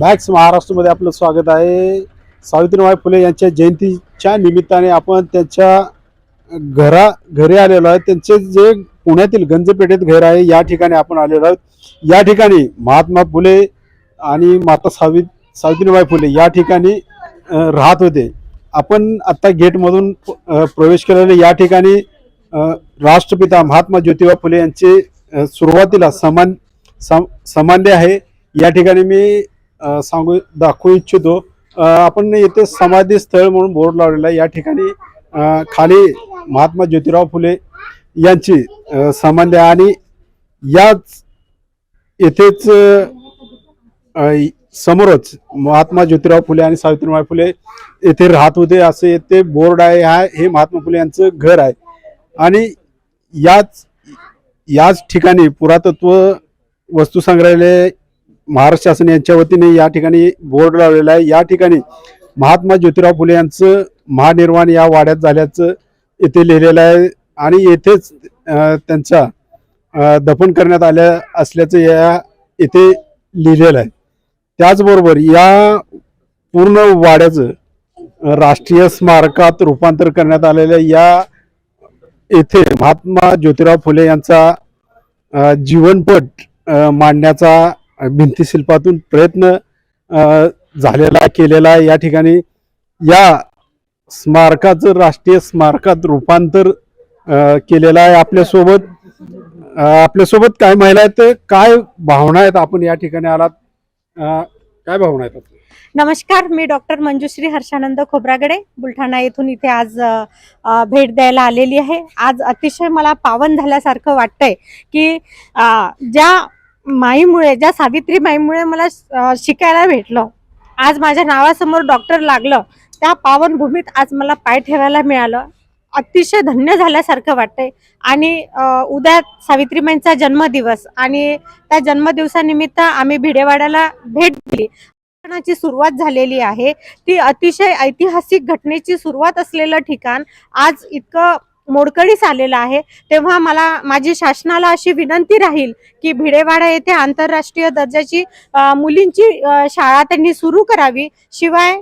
Max महाराष्ट्रमध्ये आपलं स्वागत आहे. सावित्रीबाई फुले यांच्या जयंतीच्या निमित्ताने आपण त्यांच्या घरा घरी आलेलो आहे. त्यांचे जे पुण्यातील गंजपेठेत घर आहे या ठिकाणी आपण आलेलो आहोत. या ठिकाणी महात्मा फुले आणि माता सावि सावित्रीबाई फुले या ठिकाणी राहत होते. आपण आत्ता गेटमधून प्रवेश केलेले या ठिकाणी राष्ट्रपिता महात्मा ज्योतिबा फुले यांचे सुरुवातीला समान सम समान्य आहे. या ठिकाणी मी सांगू दाखवू इच्छितो. आपण येथे समाधी स्थळ म्हणून बोर्ड लावलेला आहे. या ठिकाणी खाली महात्मा ज्योतिराव फुले यांची समाधी आहे. आणि याच येथेच समोरच महात्मा ज्योतिराव फुले आणि सावित्रीबाई फुले येथे राहत होते. असे येथे बोर्ड आहे. हा हे महात्मा फुले यांचं घर आहे. आणि याच याच ठिकाणी पुरातत्व वस्तू संग्रहालय महाराष्ट्र शासन यांच्या वतीने या ठिकाणी बोर्ड लावलेला आहे. या ठिकाणी महात्मा ज्योतिराव फुले यांचं महानिर्वाण या वाड्यात झाल्याचं येथे लिहिलेलं आहे. आणि येथेच त्यांचा दफन करण्यात आल्या असल्याचं या येथे लिहिलेलं आहे. त्याचबरोबर या पूर्ण वाड्याचं राष्ट्रीय स्मारकात रूपांतर करण्यात आलेलं या येथे महात्मा ज्योतिराव फुले यांचा जीवनपट मांडण्याचा भिंतीशिल्पातून प्रयत्न झालेला केलेला आहे. या ठिकाणी या स्मारकाचं राष्ट्रीय स्मारकात रूपांतर केलेलं आहे आपल्यासोबत. आपल्यासोबत काय महिला आहेत काय भावना आहेत? आपण या ठिकाणी आलात. काय भावना आहेत नमस्कार मी डॉक्टर मंजुश्री हर्षानंद खोब्रागडे. बुलढाणा येथून इथे आज भेट द्यायला आलेली आहे. आज अतिशय मला पावन झाल्यासारखं वाटतंय की ज्या माईमुळे ज्या सावित्री माईमुळे मला शिकायला भेटलं. आज माझ्या नावासमोर डॉक्टर लागलं. त्या पावनभूमीत आज मला पाय ठेवायला मिळालं. अतिशय धन्य झाल्यासारखं वाटतंय. आणि उद्या सावित्रीमाईंचा जन्मदिवस. आणि त्या जन्मदिवसानिमित्त आम्ही भिडेवाड्याला भेट दिली. ची सुरुवात झालेली आहे. ती अतिशय ऐतिहासिक घटनेची सुरुवात असलेलं ठिकाण आज इतकं मोडकळीस आलेलं आहे. तेव्हा मला माझी शासनाला अशी विनंती राहील की भिडेवाडा येथे आंतरराष्ट्रीय दर्जाची मुलींची शाळा त्यांनी सुरू करावी. शिवाय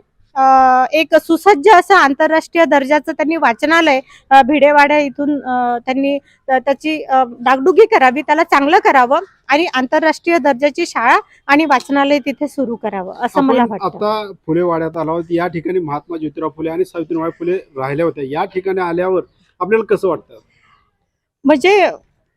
एक सुसज्ज असं आंतरराष्ट्रीय दर्जाचं त्यांनी वाचनालय अ, भिडेवाडा इथून त्यांनी त्याची डागडुगी करावी त्याला चांगलं करावं आणि आंतरराष्ट्रीय दर्जाची शाळा आणि वाचनालय तिथे सुरू करावं असं मला वाटतं. आता फुले वाड्यात आलो या ठिकाणी महात्मा ज्योतिराव फुले आणि सावित्रीबाई फुले राहिल्या होत्या. या ठिकाणी आल्यावर आपल्याला कसं वाटतं? म्हणजे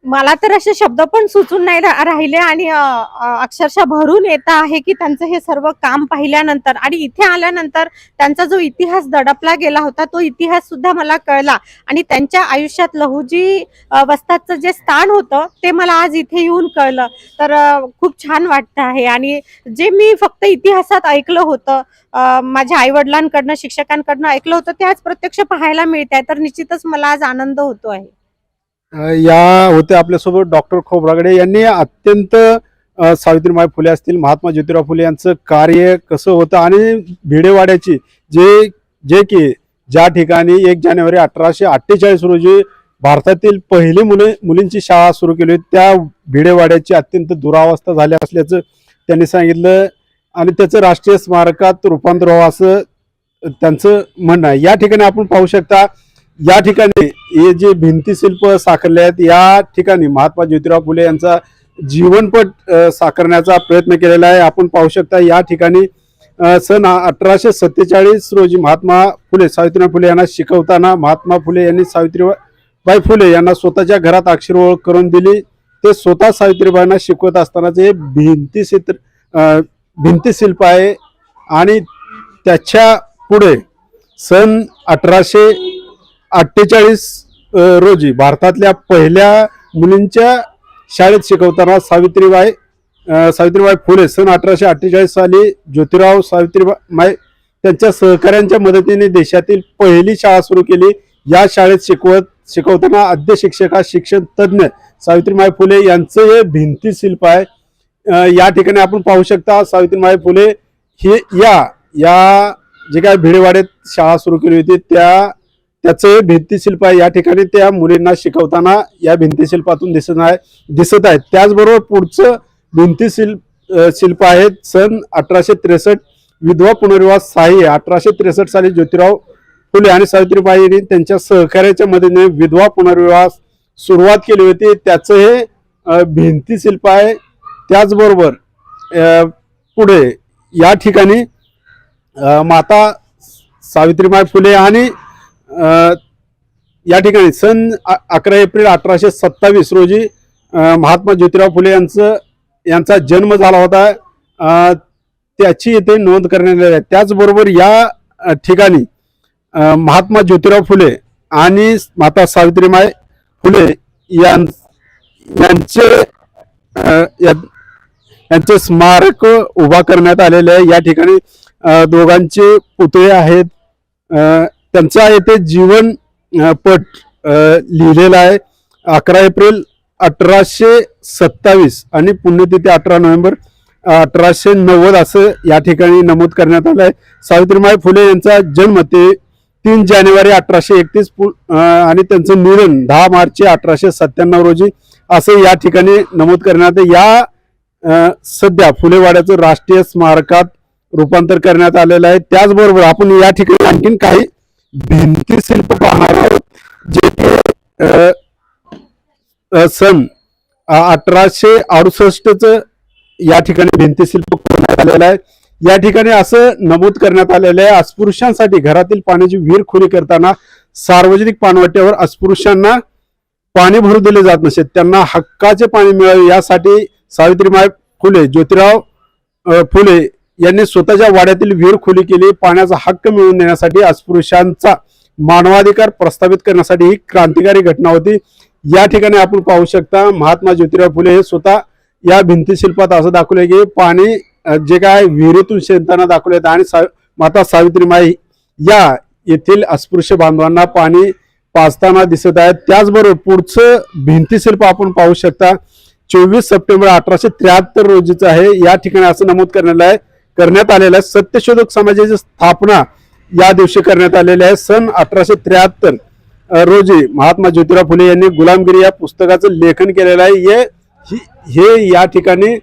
मला तर असे शब्द पण सुचून नाही राहिले आणि अक्षरशः भरून येत आहे की त्यांचं हे सर्व काम पाहिल्यानंतर आणि इथे आल्यानंतर त्यांचा जो इतिहास दडपला गेला होता तो इतिहास सुद्धा मला कळला. आणि त्यांच्या आयुष्यात लहुजी अ, वस्तादचं जे स्थान होतं ते मला आज इथे येऊन कळलं. तर खूप छान वाटतं आहे. आणि जे मी फक्त इतिहासात ऐकलं होतं माझ्या आईवडिलांकडनं शिक्षकांकडनं ऐकलं होतं ते आज प्रत्यक्ष पाहायला मिळत आहे तर निश्चितच मला आज आनंद होतो आहे. या होते आपल्यासोबत डॉक्टर खोबरागडे यांनी अत्यंत सावित्रीबाई फुले असतील महात्मा ज्योतिराव फुले यांचं कार्य कसं होतं आणि भिडेवाड्याची जे जे की ज्या ठिकाणी एक जानेवारी अठराशे अठ्ठेचाळीस रोजी भारतातील पहिली मुले मुलींची शाळा सुरू केली होती त्या भिडेवाड्याची अत्यंत दुरावस्था झाली असल्याचं त्यांनी सांगितलं आणि त्याचं राष्ट्रीय स्मारकात रूपांतर व्हावं असं त्यांचं म्हणणं आहे. या ठिकाणी आपण पाहू शकता या ठिकाणी हे जे भिंतीशिल्प साकारले आहेत या ठिकाणी महात्मा ज्योतिराव फुले यांचा जीवनपट साकारण्याचा प्रयत्न केलेला आहे. आपण पाहू शकता या ठिकाणी सन अठराशे सत्तेचाळीस रोजी महात्मा फुले सावित्रीबाई फुले यांना शिकवताना महात्मा फुले यांनी सावित्रीबाई फुले यांना स्वतःच्या घरात अक्षर ओळख करून दिली. ते स्वतः सावित्रीबाईंना शिकवत असतानाचे हे भिंतीचित्र भिंती भिंतीशिल्प आहे. आणि त्याच्या पुढे सन अठराशे अठ्ठेचाळीस रोजी भारतातल्या पहिल्या मुलींच्या शाळेत शिकवताना सावित्रीबाई सावित्रीबाई फुले सन अठराशे अठ्ठेचाळीस साली ज्योतिराव सावित्रीबाई त्यांच्या सहकाऱ्यांच्या मदतीने देशातील पहिली शाळा सुरू केली. या शाळेत शिकवत शिकवताना आद्य शिक्षका शिक्षण तज्ज्ञ सावित्रीबाई फुले यांचं हे भिंती शिल्प आहे. या ठिकाणी आपण पाहू शकता सावित्रीबाई फुले हे या या जे काय भिडेवाड्यात शाळा सुरू केली होती त्या त्याचं हे भिंतीशिल्प आहे. या ठिकाणी त्या मुलींना शिकवताना या भिंतीशिल्पातून दिसत आहे दिसत आहे त्याचबरोबर पुढचं भिंतीशिल्प शिल्प आहेत सन अठराशे त्रेसष्ट विधवा पुनर्विवाह सहाय्य अठराशे त्रेसष्ट साली ज्योतिराव फुले आणि सावित्रीबाई यांनी त्यांच्या सहकार्याच्या मदतीने विधवा पुनर्विवाह सुरुवात केली होती. त्याचं हे भिंतीशिल्प भिंती शिल्प आहे. त्याचबरोबर पुढे या ठिकाणी माता सावित्रीबाई फुले आणि या ठिकाणी सन अकरा एप्रिल अठराशे सत्तावीस रोजी महात्मा ज्योतिराव फुले यांचं यांचा जन्म झाला होता. त्याची इथे नोंद करण्यात आली आहे. त्याचबरोबर या ठिकाणी महात्मा ज्योतिराव फुले आणि माता सावित्रीमाय फुले यां- यांचे या- यांचे स्मारक उभा करण्यात आलेले आहे. या ठिकाणी दोघांचे पुतळे आहेत. त्यांचा येथे जीवन पट लिहिलेला आहे. अकरा एप्रिल अठराशे सत्तावीस आणि पुण्यतिथी अठरा नोव्हेंबर अठराशे नव्वद असं या ठिकाणी नमूद करण्यात आलं आहे सावित्रीबाई फुले यांचा जन्म ते तीन जानेवारी अठराशे एकतीस आणि त्यांचं निधन दहा मार्च अठराशे सत्त्याण्णव रोजी असं या ठिकाणी नमूद करण्यात या सध्या फुलेवाड्याचं राष्ट्रीय स्मारकात रूपांतर करण्यात आलेलं आहे. त्याचबरोबर आपण या ठिकाणी आणखीन काही भिंती शिल्प पाहणार आहोत जे सन अठराशे अडुसष्टच या ठिकाणी भिंतीशिल्प करण्यात आलेलं आहे. या ठिकाणी असं नमूद करण्यात आलेलं आहे अस्पृश्यांसाठी घरातील पाण्याची विहीर खोली करताना सार्वजनिक पाणवट्यावर अस्पृश्यांना पाणी भरू दिले जात नसे. त्यांना हक्काचे पाणी मिळावे यासाठी सावित्रीबाई फुले ज्योतिराव फुले यांनी स्वतःच्या वाड्यातील विहीर खोली केली. पाण्याचा हक्क मिळवून देण्यासाठी अस्पृश्यांचा मानवाधिकार प्रस्थापित करण्यासाठी ही क्रांतिकारी घटना होती. या ठिकाणी आपण पाहू शकता महात्मा ज्योतिराव फुले हे स्वतः या भिंतीशिल्पात असं दाखवले की पाणी जे काय विहिरीतून शेणताना दाखवले आणि सा, माता सावित्रीमाई या येथील अस्पृश्य बांधवांना पाणी पाजताना दिसत आहेत. त्याचबरोबर पुढचं भिंतीशिल्प आपण पाहू शकता. चोवीस सप्टेंबर अठराशे त्र्याहत्तर रोजीचं आहे. या ठिकाणी असं नमूद करण्यात आहे करण्यात आलेलं आहे. सत्यशोधक समाजाची स्थापना या दिवशी करण्यात आलेली आहे. सन अठराशे त्र्याहत्तर रोजी महात्मा ज्योतिराव फुले यांनी गुलामगिरी या पुस्तकाचं लेखन केलेलं आहे. हे ही- हे या ठिकाणी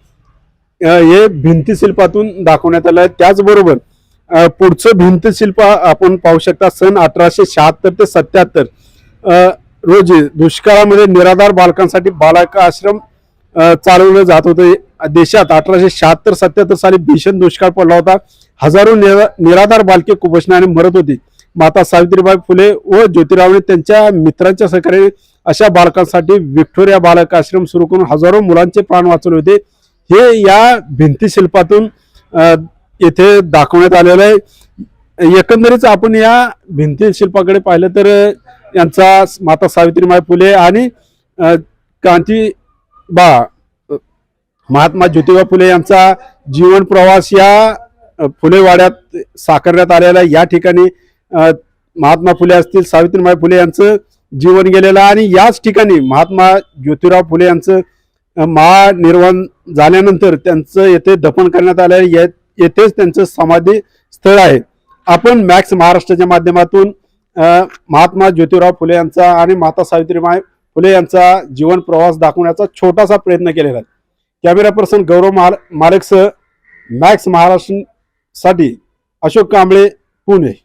हे भिंतीशिल्पातून दाखवण्यात आलं आहे. त्याचबरोबर पुढचं भिंतशिल्प आपण पाहू शकता. सन अठराशे शहात्तर ते सत्याहत्तर रोजी दुष्काळामध्ये निराधार बालकांसाठी बालक आश्रम चालवलं जात होतं. देशात अठराशे शहात्तर सत्याहत्तर साली भीषण दुष्काळ पडला होता. हजारो निरा- निराधार बालके कुपोषणाने मरत होती. माता सावित्रीबाई फुले व ज्योतिरावने त्यांच्या मित्रांच्या सहकार्याने अशा बालकांसाठी विक्टोरिया बालक आश्रम सुरू करून हजारो मुलांचे प्राण वाचवले होते. हे या भिंतीशिल्पातून शिल्पातून येथे दाखवण्यात आलेलं आहे. एकंदरीत आपण या भिंतीशिल्पाकडे पाहिलं तर यांचा माता सावित्रीबाई फुले आणि क्रांती बा महात्मा ज्योतिबा फुले यांचा जीवन प्रवास या फुलेवाड्यात साकारण्यात आलेला या ठिकाणी महात्मा फुले असतील सावित्रीबाई फुले यांचं जीवन गेलेलं आणि याच ठिकाणी महात्मा ज्योतिराव फुले यांचं महानिर्वाण झाल्यानंतर त्यांचं येथे दफन करण्यात आलं आहे. ये- येथेच त्यांचं समाधी स्थळ आहे. आपण मॅक्स महाराष्ट्राच्या माध्यमातून महात्मा ज्योतिराव फुले यांचा आणि माता सावित्रीबाई फुले यांचा जीवन प्रवास दाखवण्याचा छोटासा प्रयत्न केलेला आहे. कॅमेरा पर्सन गौरव माल मालकसह मॅक्स महाराष्ट्रसाठी अशोक कांबळे पुणे.